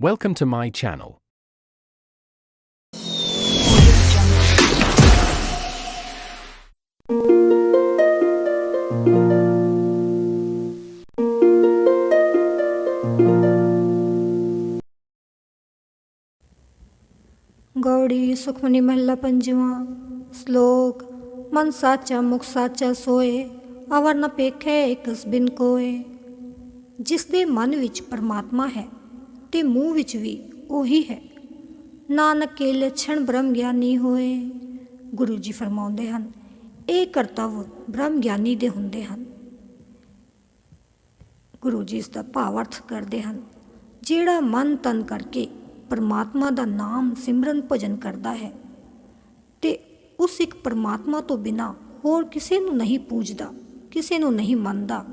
Welcome to my channel. Gauri Sukhmani ਮਹੱਲਾ ਪੰਜਵਾਂ ਸ਼ਲੋਕ ਮਨ ਸਾਚਾ ਮੁਖ ਸਾਚਾ ਸੋਏ ਅਵਰ ਨ ਪੇਖੇ ਇਕਸ ਬਿਨ ਕੋਏ ਜਿਸ ਦੇ ਮਨ ਵਿੱਚ ਪਰਮਾਤਮਾ ਹੈ ਤੇ ਮੂੰਹ ਵਿੱਚ ਵੀ ਉਹੀ ਹੈ। ਨਾਨਕ ਕੇ ਲੱਛਣ ਬ੍ਰਹਮ ਗਿਆਨੀ ਹੋਏ। ਗੁਰੂ ਜੀ ਫਰਮਾਉਂਦੇ ਹਨ, ਇਹ ਕਰਤੱਵ ਬ੍ਰਹਮ ਗਿਆਨੀ ਦੇ ਹੁੰਦੇ ਹਨ। ਗੁਰੂ ਜੀ ਇਸ ਦਾ ਭਾਵ ਅਰਥ ਕਰਦੇ ਹਨ, ਜਿਹੜਾ ਮਨ ਤਨ ਕਰਕੇ ਪਰਮਾਤਮਾ ਦਾ ਨਾਮ ਸਿਮਰਨ ਭਜਨ ਕਰਦਾ ਹੈ ਤੇ ਉਸ ਇੱਕ ਪਰਮਾਤਮਾ ਤੋਂ ਬਿਨਾ ਹੋਰ ਕਿਸੇ ਨੂੰ ਨਹੀਂ ਪੂਜਦਾ, ਕਿਸੇ ਨੂੰ ਨਹੀਂ ਮੰਨਦਾ,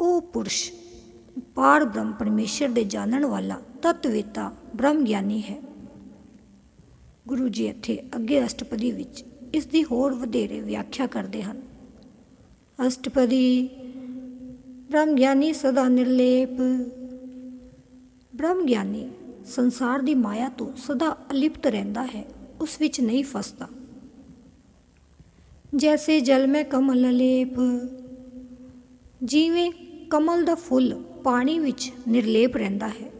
ਉਹ ਪੁਰਸ਼ ਪਾਰ ਬ੍ਰਹਮ ਪਰਮੇਸ਼ਰ ਦੇ ਜਾਣਨ ਵਾਲਾ ਤਤਵੇਤਾ ਬ੍ਰਹਮ ਗਿਆਨੀ ਹੈ। ਗੁਰੂ ਜੀ ਇੱਥੇ ਅੱਗੇ ਅਸ਼ਟਪਦੀ ਵਿੱਚ ਇਸ ਦੀ ਹੋਰ ਵਧੇਰੇ ਵਿਆਖਿਆ ਕਰਦੇ ਹਨ। ਅਸ਼ਟਪਦੀ, ਬ੍ਰਹਮ ਗਿਆਨੀ ਸਦਾ ਨਿਰਲੇਪ। ਬ੍ਰਹਮ ਗਿਆਨੀ ਸੰਸਾਰ ਦੀ ਮਾਇਆ ਤੋਂ ਸਦਾ ਅਲਿਪਤ ਰਹਿੰਦਾ ਹੈ, ਉਸ ਵਿੱਚ ਨਹੀਂ ਫਸਦਾ। ਜੈਸੇ ਜਲ ਮੈਂ ਕਮਲ ਲੇਪ, ਜਿਵੇਂ ਕਮਲ ਦਾ ਫੁੱਲ ਪਾਣੀ ਵਿੱਚ ਨਿਰਲੇਪ ਰਹਿੰਦਾ ਹੈ।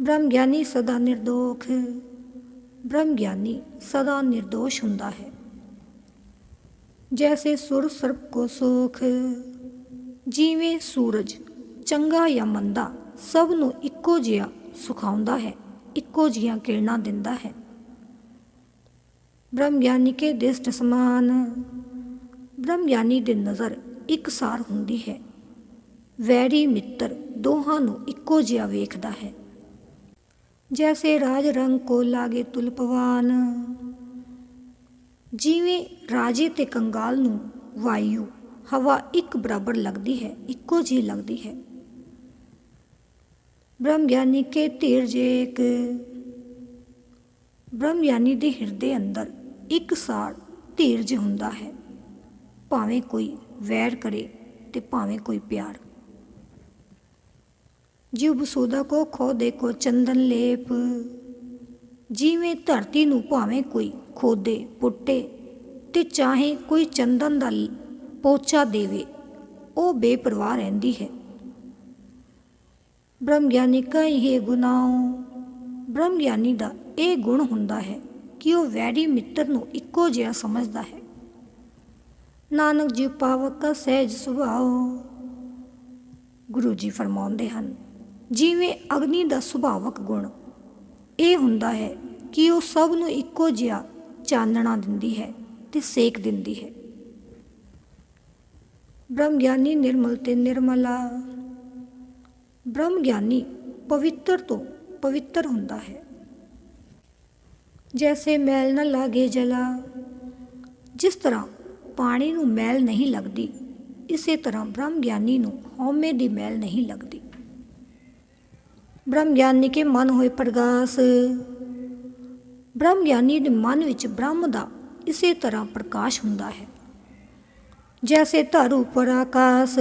ਬ੍ਰਹਮ ਗਿਆਨੀ ਸਦਾ ਨਿਰਦੋਖ ਬ੍ਰਹਮ ਗਿਆਨੀ ਸਦਾ ਨਿਰਦੋਸ਼ ਹੁੰਦਾ ਹੈ। ਜੈਸੇ ਸੁਰ ਸਰਪ ਕੋ ਸੋਖ, ਜਿਵੇਂ ਸੂਰਜ ਚੰਗਾ ਜਾਂ ਮੰਦਾ ਸਭ ਨੂੰ ਇੱਕੋ ਜਿਹਾ ਸੁਖਾਉਂਦਾ ਹੈ, ਇੱਕੋ ਜਿਹੀਆਂ ਕਿਰਨਾਂ ਦਿੰਦਾ ਹੈ। ਬ੍ਰਹਮ ਗਿਆਨੀ ਕੇ ਦਿਸ਼ਟ ਸਮਾਨ ਬ੍ਰਹਮ ਗਿਆਨੀ ਦੀ ਨਜ਼ਰ ਇੱਕਸਾਰ ਹੁੰਦੀ ਹੈ। ਵੈਰੀ ਮਿੱਤਰ ਦੋਹਾਂ ਨੂੰ ਇੱਕੋ ਜਿਹਾ ਵੇਖਦਾ ਹੈ। ਜੈਸੇ ਰਾਜ ਰੰਗ ਕੋ ਲਾਗੇ ਤੁਲਪਵਾਨ। ਜਿਵੇਂ ਰਾਜੇ ਤੇ ਕੰਗਾਲ ਨੂੰ ਵਾਯੂ, ਹਵਾ ਇੱਕ ਬਰਾਬਰ ਲੱਗਦੀ ਹੈ, ਇੱਕੋ ਜਿਹੀ ਲੱਗਦੀ ਹੈ। ਬ੍ਰਹਮ ਗਿਆਨੀ ਕੇ ਧੀਰਜ ਏਕ। ਬ੍ਰਹਮ ਗਿਆਨੀ ਦੇ ਹਿਰਦੇ ਅੰਦਰ ਇੱਕ ਸਾਰ ਧੀਰਜ ਹੁੰਦਾ ਹੈ। ਭਾਵੇਂ ਕੋਈ ਵੈਰ ਕਰੇ ਤੇ ਭਾਵੇਂ ਕੋਈ ਪਿਆਰ ਜਿਉ ਬਸੂਦਾ ਕੋ ਖੋ ਦੇ ਕੋ ਚੰਦਨ ਲੇਪ। ਜਿਵੇਂ ਧਰਤੀ ਨੂੰ ਭਾਵੇਂ ਕੋਈ ਖੋਦੇ, ਪੁੱਟੇ, ਤੇ ਚਾਹੇ ਕੋਈ ਚੰਦਨ ਦਾ ਪੋਚਾ ਦੇਵੇ, ਉਹ ਬੇਪਰਵਾਹ ਰਹਿੰਦੀ ਹੈ। ਬ੍ਰਹਮ ਗਿਆਨੀ ਕਾ ਇਹ ਗੁਨਾਹੋ। ਬ੍ਰਹਮ ਗਿਆਨੀ ਦਾ ਇਹ ਗੁਣ ਹੁੰਦਾ ਹੈ ਕਿ ਉਹ ਵੈਰੀ ਮਿੱਤਰ ਨੂੰ ਇੱਕੋ ਜਿਹਾ ਸਮਝਦਾ ਹੈ। ਨਾਨਕ ਜੀ ਪਾਵਕ ਕਾ ਸਹਿਜ ਸੁਭਾਅ। ਗੁਰੂ ਜੀ ਫਰਮਾਉਂਦੇ ਹਨ ਜਿਵੇਂ ਅਗਨੀ ਦਾ ਸੁਭਾਵਕ ਗੁਣ। ਇਹ ਹੁੰਦਾ ਹੈ ਕਿ ਉਹ ਸਭ ਨੂੰ ਇੱਕੋ ਜਿਹਾ ਚਾਨਣਾ ਦਿੰਦੀ ਹੈ ਤੇ ਸੇਕ ਦਿੰਦੀ ਹੈ। ਬ੍ਰਹਮ ਗਿਆਨੀ ਨਿਰਮਲ ਤੇ ਨਿਰਮਲਾ। ਬ੍ਰਹਮ ਗਿਆਨੀ ਪਵਿੱਤਰ ਤੋਂ ਪਵਿੱਤਰ ਹੁੰਦਾ ਹੈ। ਜੈਸੇ ਮੈਲ ਨਾ ਲਾਗੇ ਜਲਾ। ਜਿਸ ਤਰ੍ਹਾਂ ਪਾਣੀ ਨੂੰ ਮੈਲ ਨਹੀਂ ਲੱਗਦੀ, ਇਸੇ ਤਰ੍ਹਾਂ ਬ੍ਰਹਮ ਗਿਆਨੀ ਨੂੰ ਹਉਮੈ ਦੀ ਮੈਲ ਨਹੀਂ ਲੱਗਦੀ। ਬ੍ਰਹਮ ਗਿਆਨੀ ਕੇ ਮਨ ਹੋਏ ਪ੍ਰਗਾਸ। ਬ੍ਰਹਮ ਗਿਆਨੀ ਦੇ ਮਨ ਵਿੱਚ ਬ੍ਰਹਮ ਦਾ ਇਸੇ ਤਰ੍ਹਾਂ ਪ੍ਰਕਾਸ਼ ਹੁੰਦਾ ਹੈ, ਜੈਸੇ ਧਰ ਉੱਪਰ ਆਕਾਸ਼।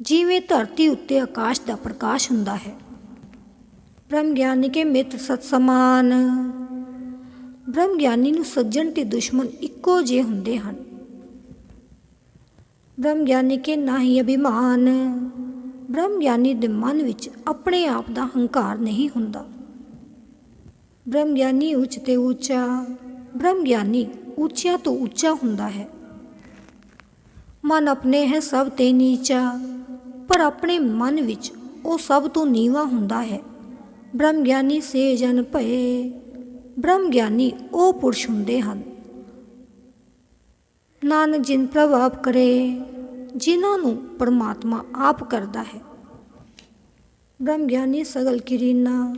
ਜਿਵੇਂ ਧਰਤੀ ਉੱਤੇ ਆਕਾਸ਼ ਦਾ ਪ੍ਰਕਾਸ਼ ਹੁੰਦਾ ਹੈ ਬ੍ਰਹਮ ਗਿਆਨੀ ਕੇ ਮਿੱਤਰ ਸਤ ਸਮਾਨ। ਬ੍ਰਹਮ ਗਿਆਨੀ ਨੂੰ ਸੱਜਣ ਤੇ ਦੁਸ਼ਮਣ ਇੱਕੋ ਜਿਹੇ ਹੁੰਦੇ ਹਨ। ਬ੍ਰਹਮ ਗਿਆਨੀ ਕੇ ਨਾ ਹੀ ਅਭਿਮਾਨ। ਬ੍ਰਹਮ ਗਿਆਨੀ ਦੇ ਮਨ ਵਿੱਚ ਆਪਣੇ ਆਪ ਦਾ ਹੰਕਾਰ ਨਹੀਂ ਹੁੰਦਾ। ਬ੍ਰਹਮ ਗਿਆਨੀ ਉੱਚ ਤੇ ਉੱਚਾ ਬ੍ਰਹਮ ਗਿਆਨੀ ਉੱਚਿਆਂ ਤੋਂ ਉੱਚਾ ਹੁੰਦਾ ਹੈ। ਮਨ ਆਪਣੇ ਹੈ ਸਭ ਤੇ ਨੀਚਾ, ਪਰ ਆਪਣੇ ਮਨ ਵਿੱਚ ਉਹ ਸਭ ਤੋਂ ਨੀਵਾ ਹੁੰਦਾ ਹੈ। ਬ੍ਰਹਮ ਗਿਆਨੀ ਸੇ ਜਨ ਭਏ ਬ੍ਰਹਮ ਗਿਆਨੀ ਉਹ ਪੁਰਸ਼ ਹੁੰਦੇ ਹਨ। ਨਾਨਕ ਜਿਨ ਪ੍ਰਭਾਵ ਕਰੇ ਜਿਨ੍ਹਾਂ ਨੂੰ ਪਰਮਾਤਮਾ ਆਪ ਕਰਦਾ ਹੈ। ਬ੍ਰਹਮ ਗਿਆਨੀ ਸਗਲ ਕਿਰੀਨਾ।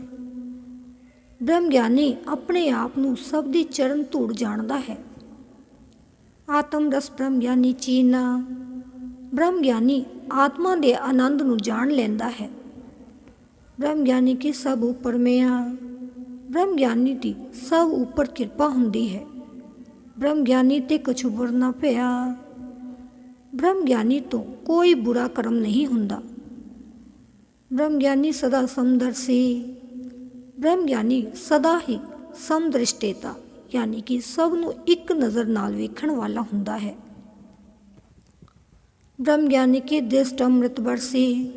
ਬ੍ਰਹਮ ਗਿਆਨੀ ਆਪਣੇ ਆਪ ਨੂੰ ਸਭ ਦੀ ਚਰਨ ਧੂੜ ਜਾਣਦਾ ਹੈ। ਆਤਮ ਰਸ ਬ੍ਰਹਮ ਗਿਆਨੀ ਚੀਨਾ। ਬ੍ਰਹਮ ਗਿਆਨੀ ਆਤਮਾ ਦੇ ਆਨੰਦ ਨੂੰ ਜਾਣ ਲੈਂਦਾ ਹੈ। ਬ੍ਰਹਮ ਗਿਆਨੀ ਕੀ ਸਭ ਉਪਰ ਮਿਆ। ਬ੍ਰਹਮ ਗਿਆਨੀ ਦੀ ਸਭ ਉੱਪਰ ਕਿਰਪਾ ਹੁੰਦੀ ਹੈ। ਬ੍ਰਹਮ ਗਿਆਨੀ ਤੇ ਕੁਛ ਬੁਰਨਾ ਭਿਆ ਬ੍ਰਹਮ ਗਿਆਨੀ ਤੋਂ ਕੋਈ ਬੁਰਾ ਕਰਮ ਨਹੀਂ ਹੁੰਦਾ। ਬ੍ਰਹਮ ਗਿਆਨੀ ਸਦਾ ਸਮਦਰਸੀ ਬ੍ਰਹਮ ਗਿਆਨੀ ਸਦਾ ਹੀ ਸਮਦ੍ਰਿਸ਼ਟੇਤਾ, ਯਾਨੀ ਕਿ ਸਭ ਨੂੰ ਇੱਕ ਨਜ਼ਰ ਨਾਲ ਵੇਖਣ ਵਾਲਾ ਹੁੰਦਾ ਹੈ। ਬ੍ਰਹਮ ਗਿਆਨੀ ਕੀ ਦ੍ਰਿਸ਼ਟ ਅੰਮ੍ਰਿਤ ਵਰਸੀ?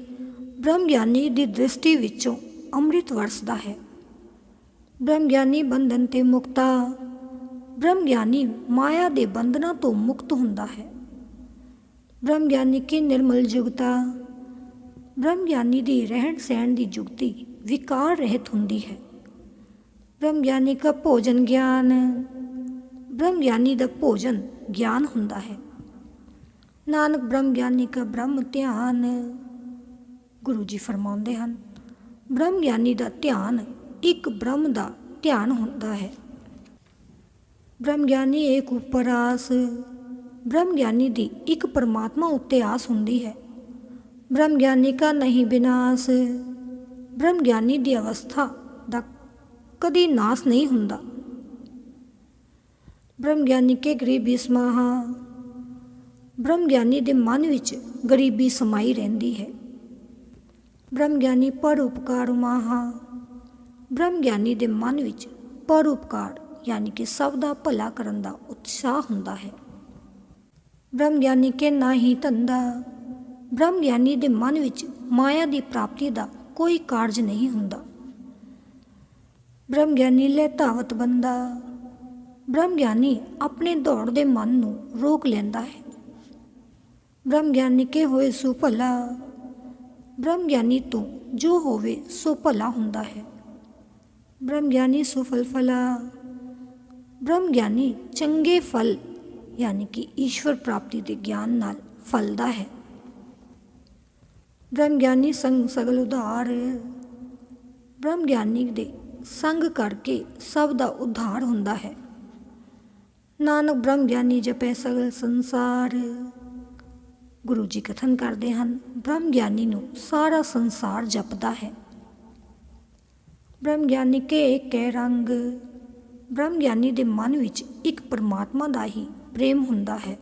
ਬ੍ਰਹਮ ਗਿਆਨੀ ਦੀ ਦ੍ਰਿਸ਼ਟੀ ਵਿੱਚੋਂ ਅੰਮ੍ਰਿਤ ਵਰਸਦਾ ਹੈ। ਬ੍ਰਹਮ ਗਿਆਨੀ ਬੰਧਨ ਤੇ ਮੁਕਤਾ। ਬ੍ਰਹਮ ਗਿਆਨੀ ਮਾਇਆ ਦੇ ਬੰਧਨਾਂ ਤੋਂ ਮੁਕਤ ਹੁੰਦਾ ਹੈ। ਬ੍ਰਹਮ ਗਿਆਨੀ ਕੀ ਨਿਰਮਲ ਜੁਗਤਾ। ਬ੍ਰਹਮ ਗਿਆਨੀ ਦੀ ਰਹਿਣ ਸਹਿਣ ਦੀ ਜੁਗਤੀ ਵਿਕਾਰ ਰਹਿਤ ਹੁੰਦੀ ਹੈ। ਬ੍ਰਹਮ ਗਿਆਨੀ ਦਾ ਭੋਜਨ ਗਿਆਨ। ਬ੍ਰਹਮ ਗਿਆਨੀ ਦਾ ਭੋਜਨ ਗਿਆਨ ਹੁੰਦਾ ਹੈ। ਨਾਨਕ ਬ੍ਰਹਮ ਗਿਆਨੀ ਦਾ ਬ੍ਰਹਮ ਧਿਆਨ। ਗੁਰੂ ਜੀ ਫਰਮਾਉਂਦੇ ਹਨ ਬ੍ਰਹਮ ਗਿਆਨੀ ਦਾ ਧਿਆਨ ਇੱਕ ਬ੍ਰਹਮ ਦਾ ਧਿਆਨ ਹੁੰਦਾ ਹੈ। ਬ੍ਰਹਮ ਗਿਆਨੀ ਏਕ ਉਪਰ ਆਸ ਬ੍ਰਹਮ ਗਿਆਨੀ ਦੀ ਇੱਕ ਪਰਮਾਤਮਾ ਉੱਤੇ ਆਸ ਹੁੰਦੀ ਹੈ। ਬ੍ਰਹਮ ਗਿਆਨੀ ਕਾ ਨਹੀਂ ਵਿਨਾਸ਼ ਬ੍ਰਹਮ ਗਿਆਨੀ ਦੀ ਅਵਸਥਾ ਦਾ ਕਦੀ ਨਾਸ ਨਹੀਂ ਹੁੰਦਾ। ਬ੍ਰਹਮ ਗਿਆਨੀ ਕੇ ਗਰੀਬੀ ਸਮਾਹਾ। ਬ੍ਰਹਮ ਗਿਆਨੀ ਦੇ ਮਨ ਵਿੱਚ ਗਰੀਬੀ ਸਮਾਈ ਰਹਿੰਦੀ ਹੈ। ਬ੍ਰਹਮ ਗਿਆਨੀ ਪਰ ਉਪਕਾਰ ਮਾਹਾ ਬ੍ਰਹਮ ਗਿਆਨੀ ਦੇ ਮਨ ਵਿੱਚ ਪਰ ਉਪਕਾਰ, ਯਾਨੀ ਕਿ ਸਭ ਦਾ ਭਲਾ ਕਰਨ ਦਾ ਉਤਸ਼ਾਹ ਹੁੰਦਾ ਹੈ। ਬ੍ਰਹਮ ਗਿਆਨੀ ਕੇ ਨਾ ਹੀ ਧੰਦਾ। ਬ੍ਰਹਮ ਗਿਆਨੀ ਦੇ ਮਨ ਵਿੱਚ ਮਾਇਆ ਦੀ ਪ੍ਰਾਪਤੀ ਦਾ ਕੋਈ ਕਾਰਜ ਨਹੀਂ ਹੁੰਦਾ। ਬ੍ਰਹਮ ਗਿਆਨੀ ਲੈ ਧਾਵਤ ਬੰਦਾ। ਬ੍ਰਹਮ ਗਿਆਨੀ ਆਪਣੇ ਦੌੜ ਦੇ ਮਨ ਨੂੰ ਰੋਕ ਲੈਂਦਾ ਹੈ। ਬ੍ਰਹਮ ਗਿਆਨੀ ਕੇ ਹੋਏ ਸੋ ਭਲਾ। ਬ੍ਰਹਮ ਗਿਆਨੀ ਤੋਂ ਜੋ ਹੋਵੇ ਸੋ ਭਲਾ ਹੁੰਦਾ ਹੈ। ਬ੍ਰਹਮ ਗਿਆਨੀ ਸੁਫਲ ਫਲਾ। ਬ੍ਰਹਮ ਗਿਆਨੀ ਚੰਗੇ ਫਲ ਯਾਨੀ ਕਿ ਈਸ਼ਵਰ ਪ੍ਰਾਪਤੀ ਦੇ ਗਿਆਨ ਨਾਲ ਫਲਦਾ ਹੈ। ਬ੍ਰਹਮ ਗਿਆਨੀ ਸੰਗ ਸਗਲ ਉਧਾਰ। ਬ੍ਰਹਮ ਗਿਆਨੀ ਦੇ ਸੰਗ ਕਰਕੇ ਸਭ ਦਾ ਉਧਾਰ ਹੁੰਦਾ ਹੈ। ਨਾਨਕ ਬ੍ਰਹਮ ਗਿਆਨੀ ਜਪੈ ਸਗਲ ਸੰਸਾਰ। ਗੁਰੂ ਜੀ ਕਥਨ ਕਰਦੇ ਹਨ ਬ੍ਰਹਮ ਗਿਆਨੀ ਨੂੰ ਸਾਰਾ ਸੰਸਾਰ ਜਪਦਾ ਹੈ। ਬ੍ਰਹਮ ਗਿਆਨੀ ਕੇ ਇਕੈ ਰੰਗ। ਬ੍ਰਹਮ ਗਿਆਨੀ ਦੇ ਮਨ ਵਿੱਚ ਇੱਕ ਪਰਮਾਤਮਾ ਦਾ ਹੀ ਪ੍ਰੇਮ ਹੁੰਦਾ ਹੈ।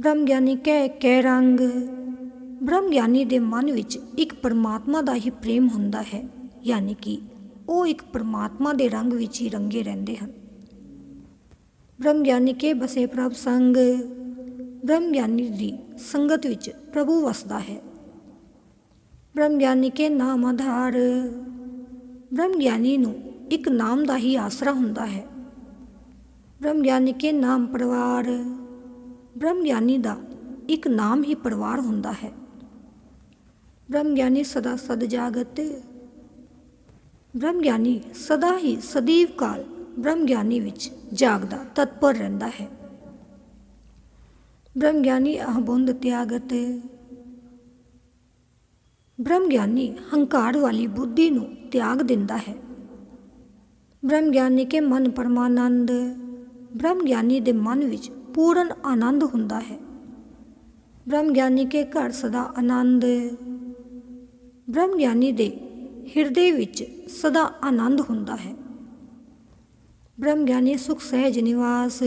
ਬ੍ਰਹਮ ਗਿਆਨੀ ਕੇ ਇਕੈ ਰੰਗ ਬ੍ਰਹਮ ਗਿਆਨੀ ਦੇ ਮਨ ਵਿੱਚ ਇੱਕ ਪਰਮਾਤਮਾ ਦਾ ਹੀ ਪ੍ਰੇਮ ਹੁੰਦਾ ਹੈ, ਯਾਨੀ ਕਿ ਉਹ ਇੱਕ ਪਰਮਾਤਮਾ ਦੇ ਰੰਗ ਵਿੱਚ ਹੀ ਰੰਗੇ ਰਹਿੰਦੇ ਹਨ। ਬ੍ਰਹਮ ਗਿਆਨੀ ਕੇ ਬਸੇ ਪ੍ਰਭ ਸੰਗ ਬ੍ਰਹਮ ਗਿਆਨੀ ਦੀ ਸੰਗਤ ਵਿੱਚ ਪ੍ਰਭੂ ਵਸਦਾ ਹੈ। ਬ੍ਰਹਮ ਗਿਆਨੀ ਕੇ ਨਾਮ ਆਧਾਰ ਬ੍ਰਹਮ ਗਿਆਨੀ ਨੂੰ ਇੱਕ ਨਾਮ ਦਾ ਹੀ ਆਸਰਾ ਹੁੰਦਾ ਹੈ। ਬ੍ਰਹਮ ਗਿਆਨੀ ਕੇ ਨਾਮ ਪਰਿਵਾਰ। ਬ੍ਰਹਮ ਗਿਆਨੀ ਦਾ ਇੱਕ ਨਾਮ ਹੀ ਪਰਿਵਾਰ ਹੁੰਦਾ ਹੈ। ਬ੍ਰਹਮ ਗਿਆਨੀ ਸਦਾ ਸਦ ਜਾਗਤ। ਬ੍ਰਹਮ ਗਿਆਨੀ ਸਦਾ ਹੀ ਸਦੀਵ ਕਾਲ ਬ੍ਰਹਮ ਗਿਆਨੀ ਵਿੱਚ ਜਾਗਦਾ, ਤਤਪਰ ਰਹਿੰਦਾ ਹੈ। ਬ੍ਰਹਮ ਗਿਆਨੀ ਅਹਬੁੰਦ ਤਿਆਗਤ। ਬ੍ਰਹਮ ਗਿਆਨੀ ਹੰਕਾਰ ਵਾਲੀ ਬੁੱਧੀ ਨੂੰ ਤਿਆਗ ਦਿੰਦਾ ਹੈ। ਬ੍ਰਹਮ ਗਿਆਨੀ ਕੇ ਮਨ ਪਰਮਾਨੰਦ। ਬ੍ਰਹਮ ਗਿਆਨੀ ਦੇ ਮਨ ਵਿੱਚ ਪੂਰਨ ਆਨੰਦ ਹੁੰਦਾ ਹੈ। ਬ੍ਰਹਮ ਗਿਆਨੀ ਕੇ ਘਰ ਸਦਾ ਆਨੰਦ। ਬ੍ਰਹਮ ਗਿਆਨੀ ਦੇ ਹਿਰਦੇ ਵਿੱਚ ਸਦਾ ਆਨੰਦ ਹੁੰਦਾ ਹੈ। ਬ੍ਰਹਮ ਗਿਆਨੀ ਸੁਖ ਸਹਿਜ ਨਿਵਾਸ।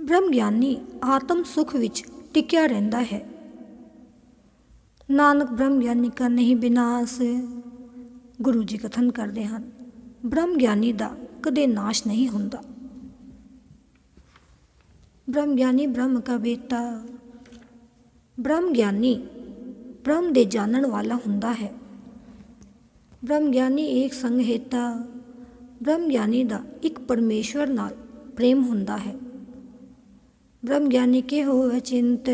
ਬ੍ਰਹਮ ਗਿਆਨੀ ਆਤਮ ਸੁਖ ਵਿੱਚ ਟਿਕਿਆ ਰਹਿੰਦਾ ਹੈ। ਨਾਨਕ ਬ੍ਰਹਮ ਗਿਆਨੀ ਕਾ ਨਹੀਂ ਬਿਨਾਸ਼। ਗੁਰੂ ਜੀ ਕਥਨ ਕਰਦੇ ਹਨ ਬ੍ਰਹਮ ਗਿਆਨੀ ਦਾ ਕਦੇ ਨਾਸ਼ ਨਹੀਂ ਹੁੰਦਾ। ਬ੍ਰਹਮ ਗਿਆਨੀ ਬ੍ਰਹਮ ਕਾ ਬੇਟਾ ਬ੍ਰਹਮ ਗਿਆਨੀ ਬ੍ਰਹਮ ਦੇ ਜਾਣਨ ਵਾਲਾ ਹੁੰਦਾ ਹੈ। ਬ੍ਰਹਮ ਗਿਆਨੀ ਏਕ ਸੰਗ ਹੇਤਾ ਬ੍ਰਹਮ ਗਿਆਨੀ ਦਾ ਇੱਕ ਪਰਮੇਸ਼ਵਰ ਨਾਲ ਪ੍ਰੇਮ ਹੁੰਦਾ ਹੈ। ਬ੍ਰਹਮ ਗਿਆਨੀ ਕੇ ਹੋ ਅਚਿੰਤ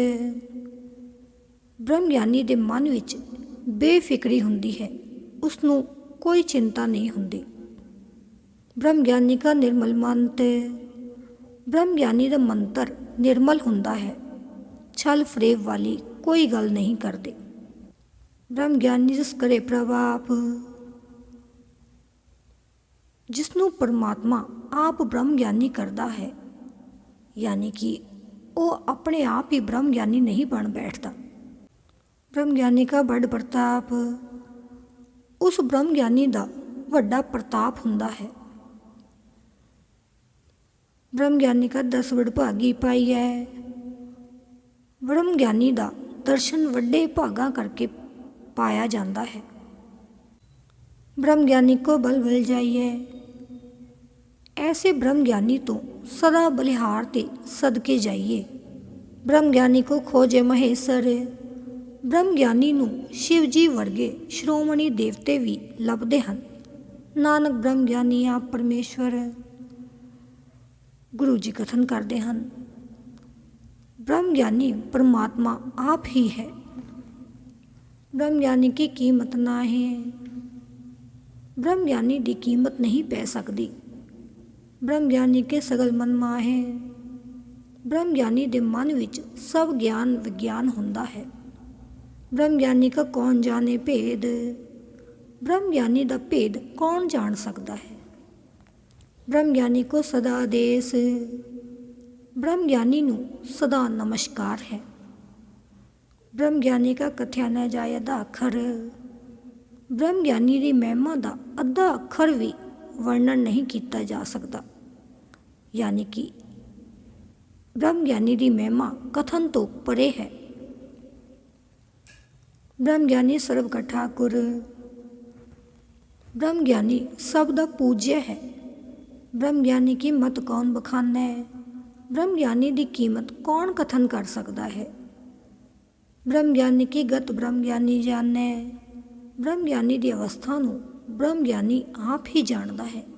ਬ੍ਰਹਮ ਗਿਆਨੀ ਦੇ ਮਨ ਵਿੱਚ ਬੇਫਿਕਰੀ ਹੁੰਦੀ ਹੈ ਉਸ ਨੂੰ ਕੋਈ ਚਿੰਤਾ ਨਹੀਂ ਹੁੰਦੀ। ਬ੍ਰਹਮ ਗਿਆਨੀ ਦਾ ਨਿਰਮਲ ਮੰਤ ਬ੍ਰਹਮ ਗਿਆਨੀ ਦਾ ਮੰਤਰ ਨਿਰਮਲ ਹੁੰਦਾ ਹੈ। ਛਲ ਫਰੇਬ ਵਾਲੀ ਕੋਈ ਗੱਲ ਨਹੀਂ ਕਰਦੇ। ਬ੍ਰਹਮ ਗਿਆਨੀ ਜਿਸ ਕਰੇ ਪ੍ਰਭਾਪ ਜਿਸ ਨੂੰ ਪਰਮਾਤਮਾ ਆਪ ਬ੍ਰਹਮ ਗਿਆਨੀ ਕਰਦਾ ਹੈ, ਯਾਨੀ ਕਿ ਉਹ ਆਪਣੇ ਆਪ ਹੀ ਬ੍ਰਹਮ ਗਿਆਨੀ ਨਹੀਂ ਬਣ ਬੈਠਦਾ। ਬ੍ਰਹਮ ਗਿਆਨੀ ਦਾ ਵੱਡ ਪ੍ਰਤਾਪ, ਉਸ ਬ੍ਰਹਮ ਗਿਆਨੀ ਦਾ ਵੱਡਾ ਪ੍ਰਤਾਪ ਹੁੰਦਾ ਹੈ। ਬ੍ਰਹਮ ਗਿਆਨੀ ਦਾ ਦਸ ਵਡਭਾਗੀ ਪਾਈ ਹੈ। ਬ੍ਰਹਮ ਗਿਆਨੀ ਦਾ ਦਰਸ਼ਨ ਵੱਡੇ ਭਾਗਾਂ ਕਰਕੇ ਪਾਇਆ ਜਾਂਦਾ ਹੈ। ਬ੍ਰਹਮ ਗਿਆਨੀ ਕੋ ਬਲ ਮਿਲ ਜਾਈਏ। ਐਸੇ ਬ੍ਰਹਮ ਗਿਆਨੀ ਤੋਂ ਸਦਾ ਬਲਿਹਾਰ ਤੇ ਸਦਕੇ ਜਾਈਏ। ਬ੍ਰਹਮ ਗਿਆਨੀ ਕੋ ਖੋਜੇ ਮਹੇਸ਼ਰ। ਬ੍ਰਹਮ ਗਿਆਨੀ ਨੂੰ ਸ਼ਿਵ ਜੀ ਵਰਗੇ ਸ਼੍ਰੋਮਣੀ ਦੇਵਤੇ ਵੀ ਲੱਭਦੇ ਹਨ। ਨਾਨਕ ਬ੍ਰਹਮ ਗਿਆਨੀ ਆ ਪਰਮੇਸ਼ਵਰ। ਗੁਰੂ ਜੀ ਕਥਨ ਕਰਦੇ ਹਨ ब्रह्म ज्ञानी परमात्मा आप ही है ब्रह्म ज्ञानी की कीमत ना है ब्रह्म ज्ञानी ਦੀ ਕੀਮਤ ਨਹੀਂ ਪੈ ਸਕਦੀ ਬ੍ਰਹਮ ਗਿਆਨੀ ਕੇ ਸਗਲ ਮਨ ਮਾਹੇ ਬ੍ਰਹਮ ਗਿਆਨੀ ਦੇ ਮਨ ਵਿੱਚ ਸਭ ਗਿਆਨ ਵਿਗਿਆਨ ਹੁੰਦਾ ਹੈ ਬ੍ਰਹਮ ਗਿਆਨੀ ਕਾ ਕੌਣ ਜਾਣੇ ਭੇਦ ਬ੍ਰਹਮ ਗਿਆਨੀ ਦਾ ਭੇਦ ਕੌਣ ਜਾਣ ਸਕਦਾ ਹੈ ਬ੍ਰਹਮ ਗਿਆਨੀ ਕੋ ਸਦਾ ਆਦੇਸ਼ ਬ੍ਰਹਮ ਗਿਆਨੀ ਨੂੰ ਸਦਾ ਨਮਸਕਾਰ ਹੈ ਬ੍ਰਹਮ ਗਿਆਨੀ ਦਾ ਕਥਿਆ ਨਾ ਜਾਏ ਅੱਧਾ ਅੱਖਰ ਬ੍ਰਹਮ ਗਿਆਨੀ ਦੀ ਮਹਿਮਾ ਦਾ ਅੱਧਾ ਅੱਖਰ ਵੀ ਵਰਣਨ ਨਹੀਂ ਕੀਤਾ ਜਾ ਸਕਦਾ ਯਾਨੀ ਕਿ ਬ੍ਰਹਮ ਗਿਆਨੀ ਦੀ ਮਹਿਮਾ ਕਥਨ ਤੋਂ ਪਰੇ ਹੈ ਬ੍ਰਹਮ ਗਿਆਨੀ ਸਰਵ ਕਾ ਠਾਕੁਰ ਬ੍ਰਹਮ ਗਿਆਨੀ ਸਭ ਦਾ ਪੂਜਯ ਹੈ ਬ੍ਰਹਮ ਗਿਆਨੀ ਕੀ ਮਤ ਕੌਣ ਬਖਾਨੇ? ਬ੍ਰਹਮ ਗਿਆਨੀ ਦੀ ਕੀਮਤ ਕੌਣ ਕਥਨ ਕਰ ਸਕਦਾ ਹੈ? ਬ੍ਰਹਮ ਗਿਆਨੀ ਕੀ ਗਤ ਬ੍ਰਹਮ ਗਿਆਨੀ ਜਾਣੈ? ਬ੍ਰਹਮ ਗਿਆਨੀ ਦੀ ਅਵਸਥਾ ਨੂੰ ਬ੍ਰਹਮ ਗਿਆਨੀ ਆਪ ਹੀ ਜਾਣਦਾ ਹੈ।